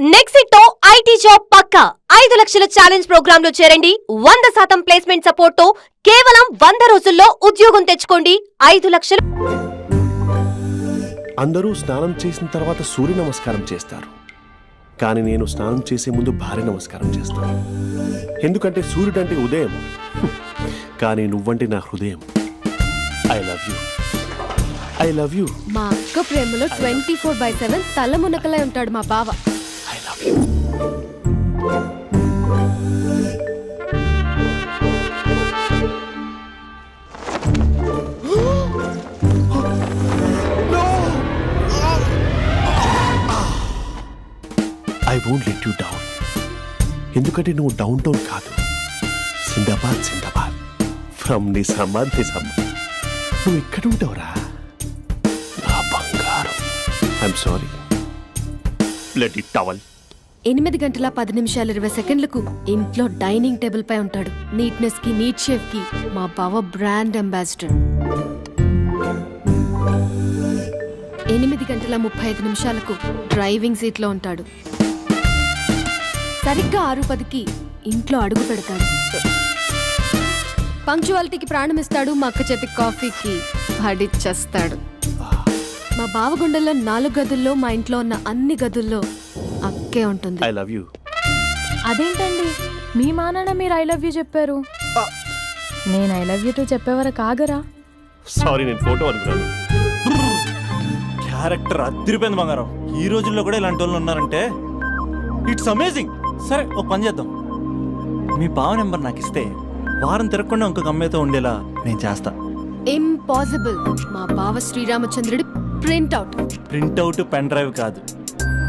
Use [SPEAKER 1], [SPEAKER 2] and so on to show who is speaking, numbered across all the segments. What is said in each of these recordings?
[SPEAKER 1] నెక్సిట్తో IT job పక్కా. ఐదు లక్షల challenge ప్రోగ్రామ్లో చేరండి. వంద శాతం ప్లేస్మెంట్ సపోర్ట్తో కేవలం వంద రోజుల్లో ఉద్యోగం తెచ్చుకోండి. ఐదు లక్షలు.
[SPEAKER 2] అందరూ స్నానం చేసిన తర్వాత సూర్య నమస్కారం చేస్తారు. కానీ నేను స్నానం చేసే ముందు భార్య నమస్కారం చేస్తాను. ఎందుకంటే సూర్యుడు అంటే ఉదయం. కానీ నువ్వంటే నా హృదయం. I love you. I love you.
[SPEAKER 3] మా అక్క ప్రేమలో ట్వంటీ ఫోర్ బై సెవెన్ తల మునకలై ఉంటాడు మా బావ.
[SPEAKER 2] I won't let you down ఎందుకంటే నువ్వు డౌన్ టౌన్ కాదు Sindbad Sindbad from Nizamabad Nizamabad నువ్వు ఎక్కడ ఉంటావురా? నా బంగారం. I'm sorry let it towel
[SPEAKER 3] ఎనిమిది గంటల పది నిమిషాలు ఇరవై సెకండ్లకు ఇంట్లో డైనింగ్ టేబుల్ పై ఉంటాడు. నీట్నెస్కి నీట్ షేఫ్కి మా బావ బ్రాండ్ అంబాసిడర్. ఎనిమిది గంటల ముప్పై ఐదు నిమిషాలకు డ్రైవింగ్ సీట్లో ఉంటాడు. సరిగ్గా ఆరు పదికి ఇంట్లో అడుగు పెడతాడు. పంక్చువాలిటీకి ప్రాణం ఇస్తాడు. మా అక్క చేతి కాఫీకి పడిచ్చేస్తాడు. మా బావ గుండెల్లో నాలుగు గదుల్లో మా ఇంట్లో ఉన్న అన్ని గదుల్లో అక్కే ఉంటుంది.
[SPEAKER 2] I love you.
[SPEAKER 4] అదేంటండి? మీ మా నాన్న మీరు ఐ లవ్ యూ చెప్పారు. నేను ఐ లవ్ యూ టు చెప్పేవరకు ఆగరా?
[SPEAKER 2] సారీ నేను ఫోటో అనుకున్నాను
[SPEAKER 5] క్యారెక్టర్ అదిరిపోయింది బంగారం. ఈ రోజుల్లో కూడా ఇలాంటి వాళ్ళు ఉన్నారంటే ఇట్స్ అమేజింగ్. సరే ఒక పని చేద్దాం. మీ బావ నెంబర్ నాకు ఇస్తే వారం తిరగకుండా ఇంకొక అమ్మాయితో ఉండేలా నేను చేస్తా.
[SPEAKER 3] ఇంపాసిబుల్ మా బావ శ్రీరామచంద్రుడి print out
[SPEAKER 5] printout pen drive కాదు.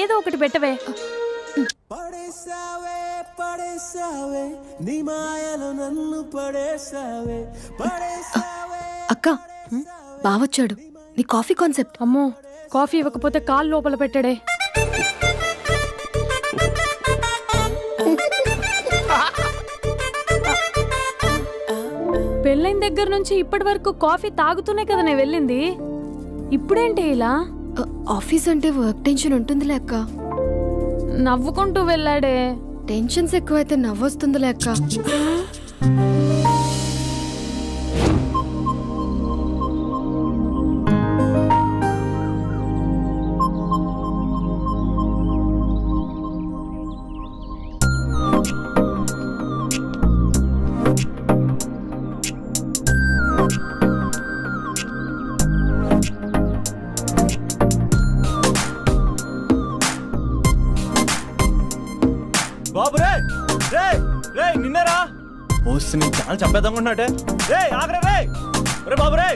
[SPEAKER 4] ఏదో ఒకటి పెట్టవే.
[SPEAKER 6] పడేసావే పడేసావే నీ మాయలో నన్ను పడేసావే పడేసావే
[SPEAKER 3] అక్క బావొచ్చాడు. నీ కాఫీ కాన్సెప్ట్.
[SPEAKER 4] అమ్మో కాఫీ ఇవ్వకపోతే కాలు లోపల పెట్టాడే. పెళ్ళైన దగ్గర నుంచి ఇప్పటి వరకు కాఫీ తాగుతూనే కదా నేను వెళ్ళింది. ఇప్పుడేంటి ఇలా?
[SPEAKER 3] ఆఫీస్ అంటే వర్క్ టెన్షన్ ఉంటుందిలే అక్క.
[SPEAKER 4] నవ్వుకుంటూ వెళ్ళాడే.
[SPEAKER 3] టెన్షన్స్ ఎక్కువైతే నవ్వొస్తుందిలే అక్క.
[SPEAKER 5] వస్తే నేను చాలా చంపేద్దామనుకుంటున్నాటే రే ఆగరా రే రే బాబు రే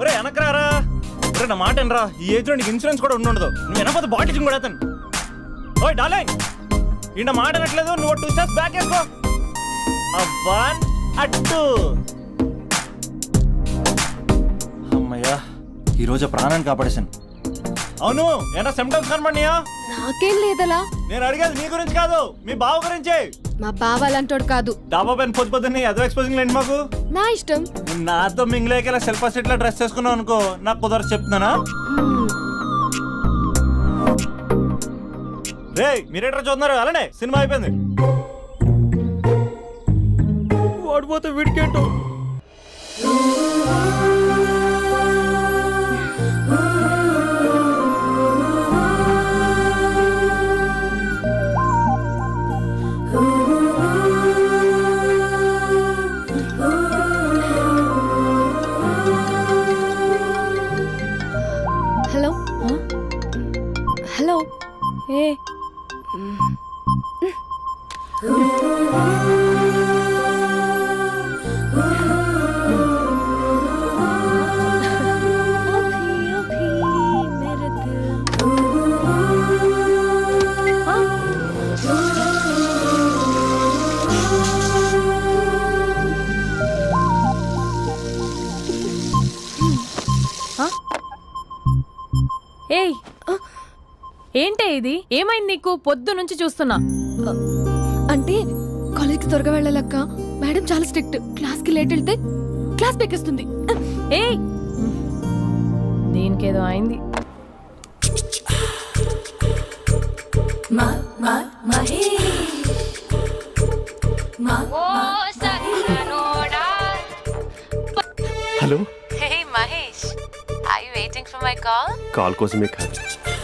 [SPEAKER 5] ఒరే వెనకరారా. ఒరే నా మాట వినరా. ఈ ఏజ్లో నీకు ఇన్సూరెన్స్ కూడా ఉండదు. నువ్వు వెనకపోతే బాటిల్ కూడా అతను ఓయ్ డార్లింగ్. ఈయన మాట వినట్లేదు. నువ్వు టూ స్టెప్స్ బ్యాక్ వేసుకో. వన్ అట్టు అమ్మయ్యా ఈరోజు ప్రాణాన్ని కాపాడేశాను. అవును ఏనా సిమ్టమ్స్ కనపడినాయా
[SPEAKER 3] నాకేం లేదలా.
[SPEAKER 5] నేను అడిగేది నీ గురించి కాదు మీ బావ గురించి.
[SPEAKER 3] మా బావ అలాంటోడు కాదు.
[SPEAKER 5] డాబా పైన పొద్దు పొద్దున్నే ఎదో ఎక్స్పోజింగ్ లేండి మాకు?
[SPEAKER 3] నా ఇష్టం.
[SPEAKER 5] నాతో మింగిలేక ఇలా సెల్ఫ్ ఇట్లా డ్రెస్ చేసుకున్నావు అనుకో నాకు కుదరదు చెప్తున్నానా? రే మీరేట్రా చూస్తున్నారు? అలానే సినిమా అయిపోయింది. వాడిపోతే వీడికేంటో?
[SPEAKER 4] ఇది? ఏమైంది నీకు? పొద్దు నుంచి చూస్తున్నా.
[SPEAKER 3] అంటే కాలేజ్కి త్వరగా వెళ్ళాలక్క. మేడం చాలా స్ట్రిక్ట్. క్లాస్కి లేట్ వెళ్తే క్లాస్ పెక్కిస్తుంది
[SPEAKER 4] ఏయ్! దీనికేదో అయింది.
[SPEAKER 2] Hello.
[SPEAKER 7] Hey Mahesh I waiting for my call
[SPEAKER 2] call కోసమే కాదు.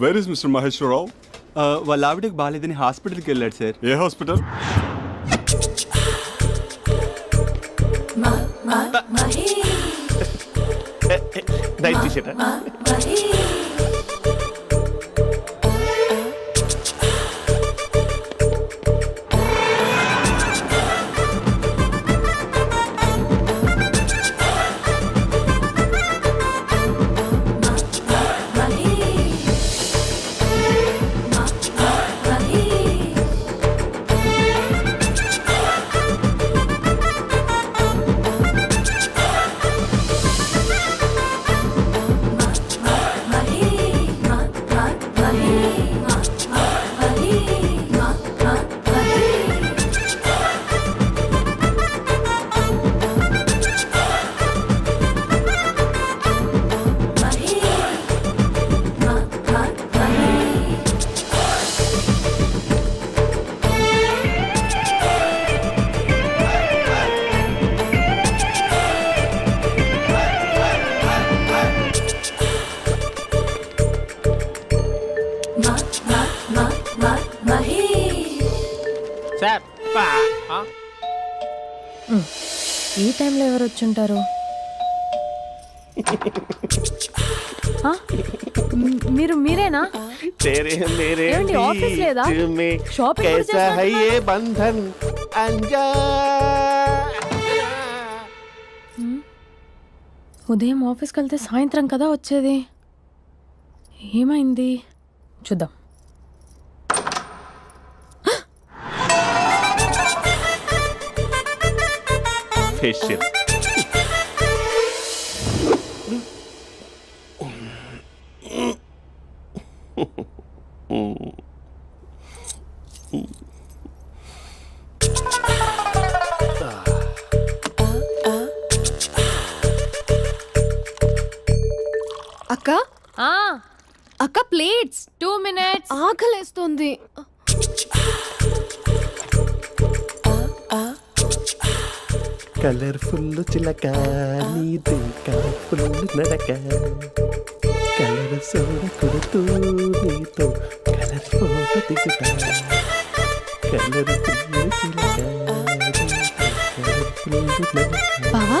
[SPEAKER 8] where is mister Maheshwararao
[SPEAKER 9] వాళ్ళ ఆవిడకి బాగాలేదని హాస్పిటల్కి వెళ్ళాడు సార్
[SPEAKER 8] ఏ హాస్పిటల్
[SPEAKER 2] నైట్
[SPEAKER 4] ఈ టైంలో ఎవరు వచ్చుంటారు? మీరు మీరేనా? లేదా? ఉదయం ఆఫీస్కి వెళ్తే సాయంత్రం కదా వచ్చేది. ఏమైంది? చూద్దాం. ఫేషియల్
[SPEAKER 3] ఆకలేస్తుంది
[SPEAKER 2] కలర్ఫుల్ చిలక నీదే కలర్ఫుల్ నడక. కలర్ సోడ కొడుతూ నీతో కలర్ ఫోటో దిగుతా. కలర్ఫుల్ చిలక
[SPEAKER 3] బావా?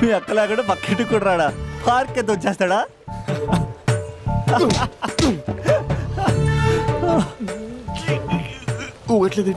[SPEAKER 5] మీ అక్కలాగడ పక్కింటికి కూడా రాడా పార్క్ ఎంత వచ్చేస్తాడా
[SPEAKER 2] ఊగట్లేదేంటి